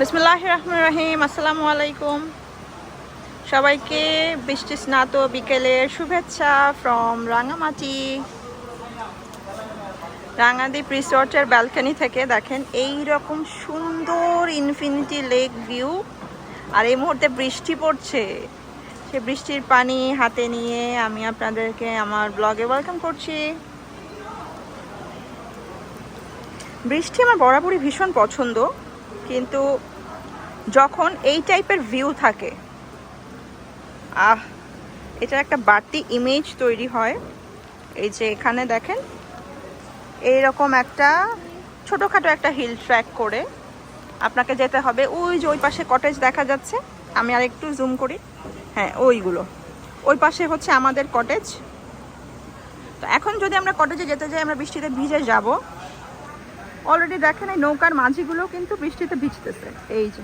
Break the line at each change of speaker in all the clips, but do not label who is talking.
বিসমুল্লাহ রহমান রাহিম আসসালামু আলাইকুম। সবাইকে বৃষ্টি স্নাত বিকেলের শুভেচ্ছা ফ্রম রাঙামাটি। রাঙাদ্বীপ রিসোর্টের ব্যালকনি থেকে দেখেন এই রকম সুন্দর ইনফিনিটি লেক ভিউ আর এই মুহূর্তে বৃষ্টি পড়ছে। সে বৃষ্টির পানি হাতে নিয়ে আমি আপনাদেরকে আমার ব্লগে ওয়েলকাম করছি। বৃষ্টি আমার বরাবরই ভীষণ পছন্দ, কিন্তু যখন এই টাইপের ভিউ থাকে, আহ, এটার একটা বাড়তি ইমেজ তৈরি হয়। এই যে এখানে দেখেন, এইরকম একটা ছোটোখাটো একটা হিল ট্র্যাক করে আপনাকে যেতে হবে। ওই যে ওই পাশে কটেজ দেখা যাচ্ছে, আমি আর একটু জুম করি। হ্যাঁ ওইগুলো। ওই পাশে হচ্ছে আমাদের কটেজ তো এখন যদি আমরা কটেজে যেতে যাই, আমরা বৃষ্টিতে ভিজে যাব। অলরেডি দেখেন এই নৌকার মাঝিগুলো কিন্তু বৃষ্টিতে ভিজতেছে। এই যে।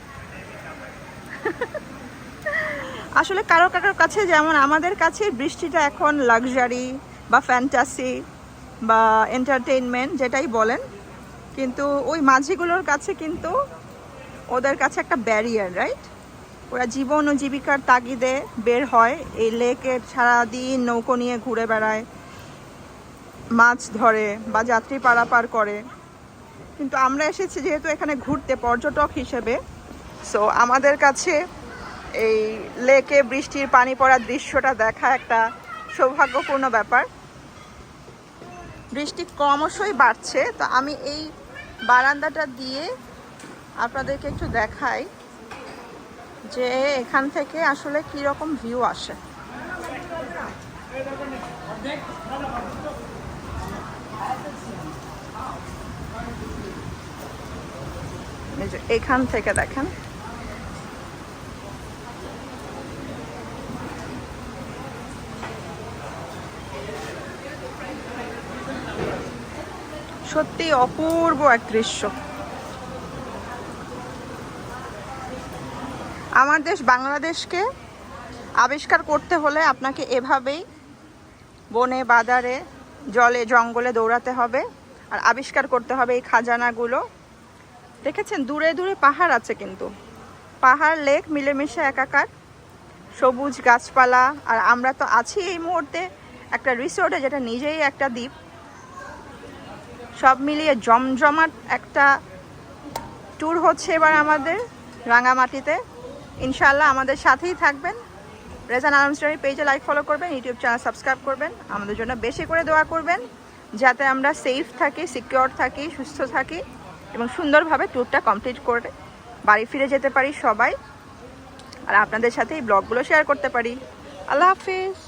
আসলে কারও কারোর কাছে যেমন আমাদের কাছে বৃষ্টিটা এখন লাক্সারি বা ফ্যান্টাসি বা এন্টারটেইনমেন্ট যেটাই বলেন, কিন্তু ওই মাঝিগুলোর কাছে কিন্তু ওদের কাছে একটা ব্যারিয়ার রাইট ওরা জীবন ও জীবিকার তাগিদে বের হয়, এই লেকের সারাদিন নৌকো নিয়ে ঘুরে বেড়ায়, মাছ ধরে বা যাত্রী পারাপার করে। কিন্তু আমরা এসেছি যেহেতু এখানে ঘুরতে, পর্যটক হিসেবে। সো আমাদের কাছে এই লেকে বৃষ্টির পানি পড়ার দৃশ্যটা দেখা একটা সৌভাগ্যপূর্ণ ব্যাপার। বৃষ্টি ক্রমশই বাড়ছে, তো আমি এই বারান্দাটা দিয়ে আপনাদেরকে একটু দেখাই যে এখান থেকে আসলে কি রকম ভিউ আসে এখান থেকে দেখেন। সত্যি অপূর্ব এক দৃশ্য। আমার দেশ বাংলাদেশকে আবিষ্কার করতে হলে আপনাকে এভাবেই বনে, বাজারে, জলে, জঙ্গলে দৌড়াতে হবে আর আবিষ্কার করতে হবে এই খাজানাগুলো। দেখেছেন, দূরে দূরে পাহাড় আছে কিন্তু। পাহাড়, লেক মিলেমিশে একাকার। সবুজ গাছপালা, আর আমরা তো আছি এই মুহূর্তে একটা রিসোর্টে যেটা নিজেই একটা দ্বীপ, সব মিলিয়ে জমজমাট একটা ট্যুর হচ্ছে এবার আমাদের রাঙামাটিতে। ইনশাল্লাহ আমাদের সাথেই থাকবেন। রেজান আলমস্টারি পেজে লাইক ফলো করবেন ইউটিউব চ্যানেল সাবস্ক্রাইব করবেন। আমাদের জন্য বেশি করে দোয়া করবেন, যাতে আমরা সেফ থাকি সিকিওর থাকি, সুস্থ থাকি এবং সুন্দরভাবে ট্যুরটা কমপ্লিট করে বাড়ি ফিরে যেতে পারি সবাই। আর আপনাদের সাথে এই ব্লগগুলো শেয়ার করতে পারি। আল্লাহ হাফিজ।